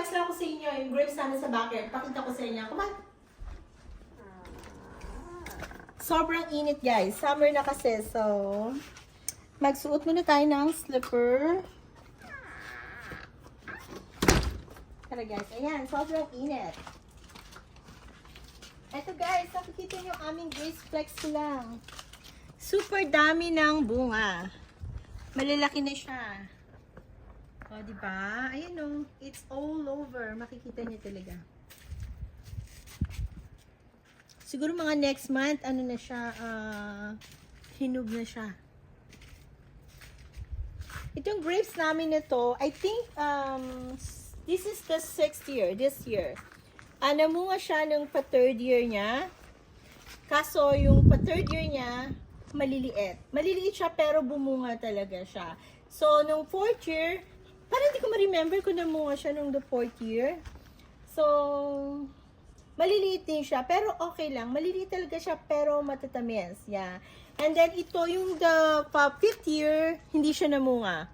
Pinaplex lang ko sa inyo yung grapes namin sa backyard. Pakita ko sa inyo. Come on. Sobrang init guys. Summer na kasi. So, magsuot muna tayo ng slipper. Tara guys. Ayan, sobrang init. Ito guys, nakikita niyo aming grace flex lang. Super dami ng bunga. Malalaki na siya. O, di ba? Ayan o. It's all over. Makikita niyo talaga. Siguro mga next month, ano na siya, ah, hinog na siya. Itong grapes namin na to, I think, um, this is the sixth year, this year. Ah, namunga siya nung pa-third year niya. Kaso, yung pa-third year niya, maliliit. Maliliit siya, pero bumunga talaga siya. So, nung fourth year, parang hindi ko ma-remember kung namunga siya nung the fourth year. So, maliliit din siya, pero okay lang. Maliliit talaga siya, pero matatamis. Yeah. And then, ito yung the pa, fifth year, hindi siya namunga.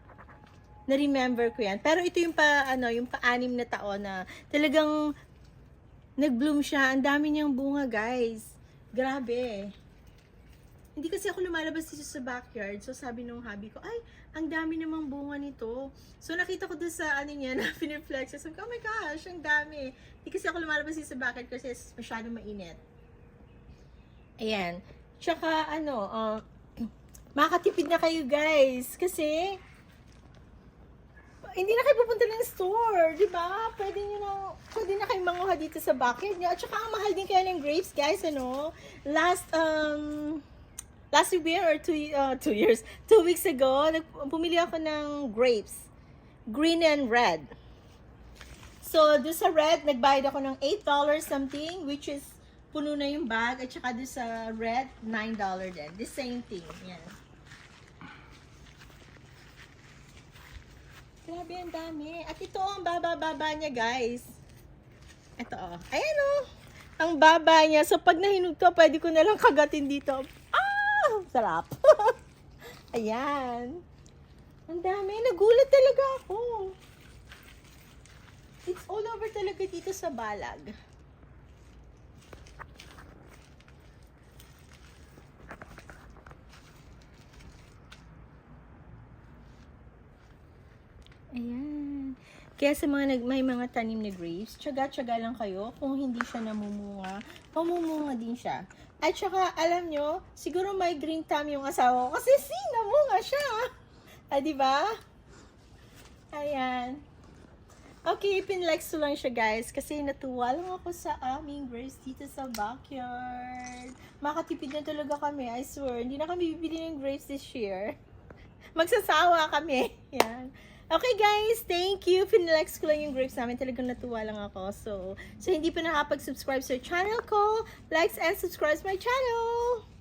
Na-remember ko yan. Pero ito yung pa, ano, yung pa-anim na taon na talagang nag-bloom siya. Ang dami niyang bunga, guys. Grabe. Hindi kasi ako lumalabas dito sa backyard. So sabi nung hubby ko, ay, ang dami namang bunga nito. So nakita ko doon sa ano niya na piniflex. Ko, oh my gosh, ang dami. Hindi kasi ako lumalabas dito sa backyard kasi masyadong mainit. Ayan. Tsaka ano, uh, makakatipid na kayo guys. Kasi, hindi na kayo pupunta ng store, di ba? Pwede nyo na, pwede na kayo manguha dito sa backyard nyo. At saka, ang mahal din kaya ng grapes, guys, ano? Last, um, last year or two, uh, two years, two weeks ago, pumili ako ng grapes. Green and red. So, doon sa red, nagbayad ako ng $8 something, which is puno na yung bag. At saka doon sa red, $9 din. The same thing. Yan. Grabe, ang dami. At ito, ang baba-baba niya, guys. Ito, oh. Ayan, oh. Ang baba niya. So, pag nahinog to, pwede ko na lang kagatin dito. Sarap. Ayan. Ang dami. Nagulat talaga ako. It's all over talaga dito sa balag. Ayan. Kaya sa mga nag, may mga tanim na grapes, tsaga-tsaga lang kayo. Kung hindi siya namumunga, mamumunga din siya. At saka, alam nyo, siguro may green thumb yung asawa ko. Kasi si, namunga siya. Ah, di ba? Ayan. Okay, pinlex ko lang siya guys kasi natuwa lang ako sa aming grapes dito sa backyard. Makatipid na talaga kami, I swear. Hindi na kami bibili ng grapes this year. Magsasawa kami. Yan. Okay guys, thank you. Pinlex ko lang yung grapes namin. Talagang natuwa lang ako. So, so hindi pa nakapag-subscribe sa channel ko, likes and subscribe my channel.